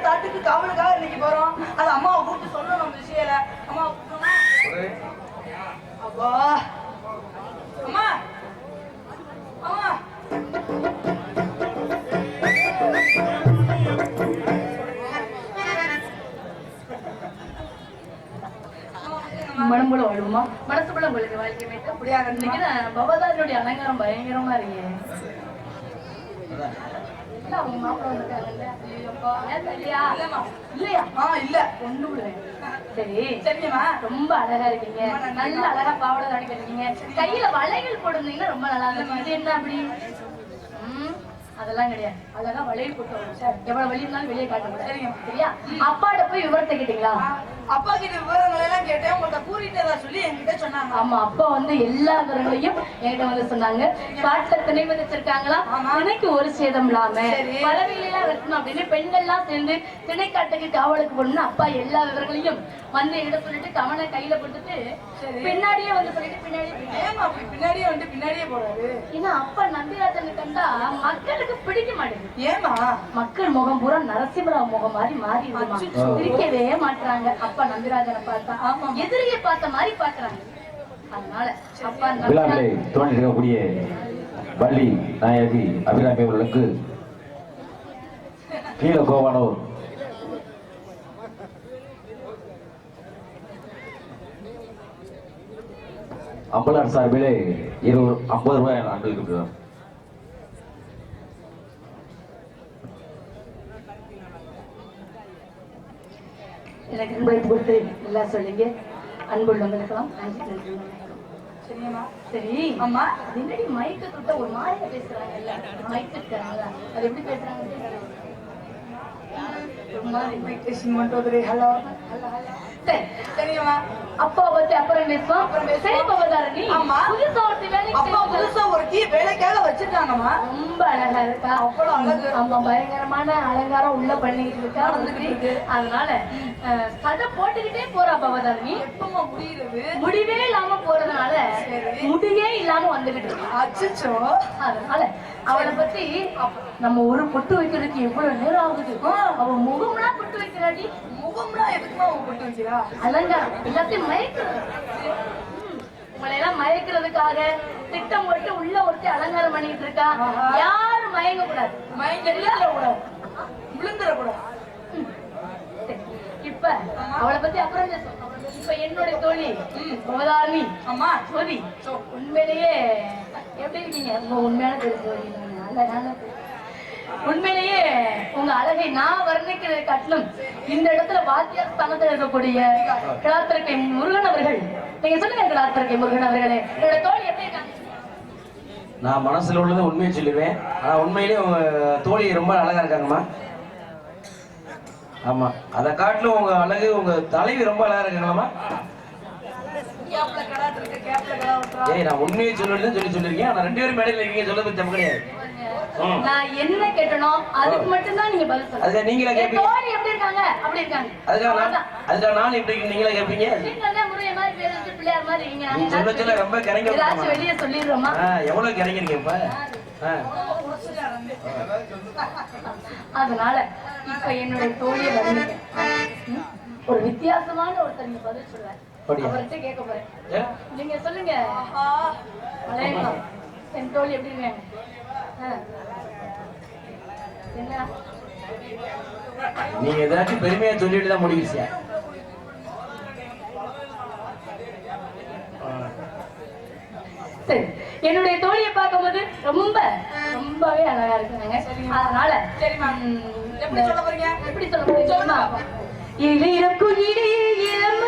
காட்டுக்கு காவலுக்காக இன்னைக்கு போறோம். அது அம்மாவை கூப்பிட்டு சொல்லணும் நம்ம விஷயம் அம்மா அப்பா. அம்மா. அம்மா. மனம்புல வாழுமா மனசுக்குள்ள உங்களுக்கு வாழ்க்கை மேட்ட அப்படியாக இன்னைக்கு அலங்காரம் பயங்கரமா இருக்கு. இல்ல, அவங்க மாப்பிள்ளை? ஐயோப்பா? இல்லையா? ஆ இல்ல இல்ல. சரி சரிங்கம்மா ரொம்ப அழகா இருக்கீங்க நல்ல அழகா பாவாடை தாடி கட்டிருக்கீங்க கையில வளையல் போட்டிருந்தீங்கன்னா ரொம்ப நல்லா இருக்கும் இது என்ன அப்படி அதெல்லாம் கிடையாது. அழகா வளையல் போட்டு. சரி, எவ்வளவு வழி இருந்தாலும் வெளியே காட்ட முடியாது. சரிங்க. சரியா? அப்பாட்ட போய் விவரத்தை கேட்டீங்களா? அப்பா கிட்ட விவரங்கள் எல்லாம் கேட்டேன். உங்கள்ட்ட கூறிட்டதா சொல்லி என்கிட்ட சொன்னாங்க. ஆமா அப்பா வந்து எல்லா விவரங்களையும் என்கிட்ட வந்து சொன்னாங்க. காட்டுல திணை விதைச்சிருக்காங்களா. திணைக்கு ஒரு சேதம் இல்லாம. பறவைகளெல்லாம் வெட்டணும் அப்படின்னு பெண்கள்லாம் சேர்ந்து திணை காட்டுக்கு காவலுக்கு போடணும் அப்பா எல்லா விவரங்களையும் வந்து என்கிட்ட சொல்லிட்டு கவனை கையில போட்டுட்டு. பின்னாடியே வந்து சொல்லிட்டு பின்னாடியே பின்னாடியே வந்து பின்னாடியே போறாரு? ஏன்னா அப்பா நம்பிராஜனை கண்டா மக்களுக்கு பிடிக்க மாட்டேங்குது. ஏமா மக்கள் முகம் பூரா நரசிம்மராவ் முகம் மாதிரி மாறி. சிரிக்கவே மாட்டாங்க அப்பா நம்பிராஜனை பார்த்தா ஆமா. எதிரியை பார்த்த மாதிரி பாக்குறாங்க அதனால அப்பா விழாவிலே நம்பிராஜன் தோன்றிருக்கக்கூடிய வள்ளி நாயகி அபிராமி அவர்களுக்கு கீழ கோவானூர். அம்பலார் சார்பிலே இருபது ஐம்பது ரூபாய் அன்பளிக்கு எனக்கு அன்பளிப்பு கொடுத்து எல்லாம் சொல்லுங்க. அன்புள்ளவங்களுக்கெல்லாம் நன்றி நன்றி சரி. அம்மா என்னடி மைக்க தொட்ட ஒரு மாதிரியா பேசுறாங்கல்ல மைக் இருக்காங்கல்ல அது எப்படி பேசுறாங்க? ஒரு மாதிரி பேசிங் மட்டும் ஹலோ. சரி சரிங்கம்மா. அப்பா பத்தி அப்புறம் ஆமா. புதுசா ஒருத்தி வேலைக்கு அப்பா புதுசா ஒரு கீ வேலைக்காக வச்சிருக்காங்கம்மா. ரொம்ப அழகா இருக்கா? அவ்வளவு அழகு. ஆமா பயங்கரமான அலங்காரம் உள்ள பண்ணிக்கிட்டு இருக்கா நடந்துகிட்டு இருக்கு. அதனால சடை போட்டுக்கிட்டே போறா பவதாரணி எப்பமா முடியுறது முடிவே இல்லாம போறதுனால முடியே இல்லாம வந்துகிட்டு இருக்கா. அச்சச்சோ. அதனால அவளை பத்தி நம்ம ஒரு பொட்டு வைக்கிறதுக்கு எவ்வளவு நேரம் ஆகுது? அவ முகம்லாம் பொட்டு வைக்கிறாடி. முகம்லாம் எதுக்குமா போட்டு வைக்கிறா? அலங்காரம் எல்லாத்தையும். உங்களை எல்லாம் மயக்கிறதுக்காக திட்டம் போட்டு உள்ள ஒருத்தி அலங்காரம் பண்ணிட்டு இருக்கா. யாரும் மயங்க கூடாது மயங்க விழுந்துடக்கூடாது. விழுந்துடக்கூடாது. சரி. இப்ப அவளை பத்தி அப்புறம். இப்ப என்னுடைய தோழி கோதாரணி அம்மா சோதி உண்மையிலேயே எப்படி இருக்கீங்க? உண்மையான நல்ல பேர். உண்மையிலேயே உங்க அழகை நான் வர்ணிக்கிறதை காட்டிலும் இந்த இடத்துல வாத்தியார் ஸ்தானத்தில் இருக்கக்கூடிய கிளாத்திரக்கை முருகன் அவர்கள். நீங்க சொல்லுங்க கிளாத்திரக்கை முருகன் அவர்களே என்னோட தோழி எப்படி இருக்காங்க? நான் மனசுல உள்ளதை உண்மையை சொல்லிடுவேன் ஆனா உண்மையிலேயே உங்க தோழி ரொம்ப அழகா இருக்காங்கம்மா. ஆமா அதை காட்டிலும் உங்க அழகு உங்க தலைவி ரொம்ப அழகா இருக்காங்களாம்மா. கேப்ல கடாட்டு இருக்கு கேப்ல கடா விட்டுறா ஏய் நான் உண்மையை சொல்லணும்னு சொல்லி சொல்லிருக்கேன் ஆனா ரெண்டு பேரும் மேடையில் இருக்கீங்க சொல்றது தப்பு கிடையாது. நான் என்ன கேட்டனோ அதுக்கு மட்டும்தான் நீங்க பதில் சொல்லுங்க அதுக்காக நீங்களா என் கேட்பீங்க தோழி எப்படி இருக்காங்க? அப்படி இருக்காங்க. அதுக்காக நான். அதுக்காக நான் இப்படி நீங்களா கேட்பீங்க நீங்களே முருகன் மாதிரி பேர் வச்சு பிள்ளையார் மாதிரி இருக்கீங்க. நீ சொல்ல சொல்ல ரொம்ப கரைங்க ஏதாச்சும்? வெளியே சொல்லிடுறோமா? எவ்வளவு கிடைக்கிறீங்க இப்ப. அதனால இப்ப என்னுடைய தோழியை வருவீங்க ஒரு வித்தியாசமான ஒருத்தர் நீங்க பதில் சொல்லுவார் அப்படியா? அவர்கிட்ட கேட்க போறேன். ஏ? நீங்க சொல்லுங்க. என் தோழி எப்படி இருக்காங்க? நீங்க ஏதாச்சும் பெருமையா சொல்லிட்டு தான் முடிவு சரி என்னுடைய தோழியை பார்க்கும்போது ரொம்ப ரொம்பவே அழகா இருக்காங்க அதனால எப்படி சொல்ல போறீங்க? எப்படி சொல்ல போறீங்க? இளையக்குயிலே இளமரமல்லே,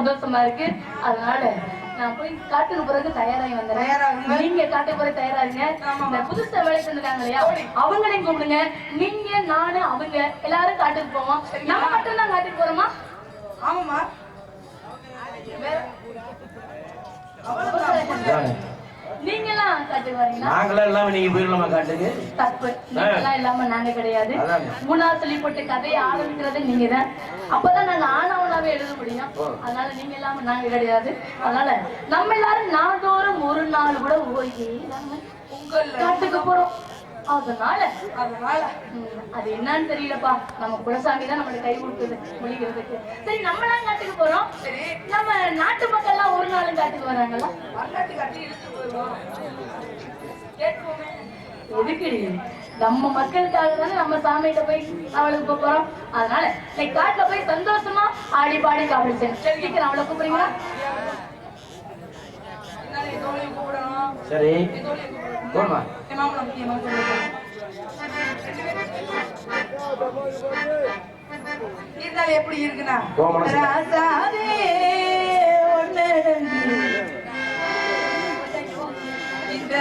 சந்தோஷமா இருக்கு. அதனால நான் போய் காட்டுக்கு பிறகு தயாராகி. வந்துடுறேன் நீங்க காட்டுக்கு பிறகு தயாராகுங்க. ஆமாமா. இந்த புதுசா வேலை செஞ்சிருக்காங்க இல்லையா அவங்களையும் கூப்பிடுங்க. நீங்க நானு அவங்க எல்லாரும் காட்டுக்கு போவோம். நம்ம மட்டும் தான் காட்டுக்கு போறோமா? ஆமாம்மா. வேற நீங்க எல்லாம் காட்டுக்கு வரீங்களா? நாங்களாம் இல்லாம நீங்க போயிடலாமா காட்டுக்கு? தப்பு. இல்லாம நாங்க கிடையாது. மூணாவது சொல்லி போட்டு கதையை ஆரம்பிக்கிறது நீங்க தான் அப்பதான் நாங்க ஆனவனாவே எழுத முடியும். அதனால நீங்க இல்லாம நாங்க கிடையாது. அதனால நம்ம எல்லாரும் நாள்தோறும் ஒரு நாள் கூட ஓய்வே காட்டுக்கு போறோம். அதனால அதனால அது என்னன்னு தெரியலப்பா. நம்ம குலசாமி தான் நம்மளுக்கு கை கொடுக்குது மொழிகிறதுக்கு சரி நம்மளாம் காட்டுக்கு போறோம். சரி. நம்ம நாட்டு மக்கள் எல்லாம் ஒரு நாளும் காட்டுக்கு கேட்டுவோமே எதுக்கு நம்ம மக்களுக்காக தானே நம்ம சாமிகிட்ட போய் அவளுக்கு போக போறோம். அதனால இன்னைக்கு காட்டுல போய் சந்தோஷமா ஆடி பாடி காவல் சீக்கிரம் அவளை கூப்பிடுறீங்களா? சரி. முக்கியமா சொல்லணும் இருந்தாலும் எப்படி மனசுல. ராசாவே ஒண்ணு இந்த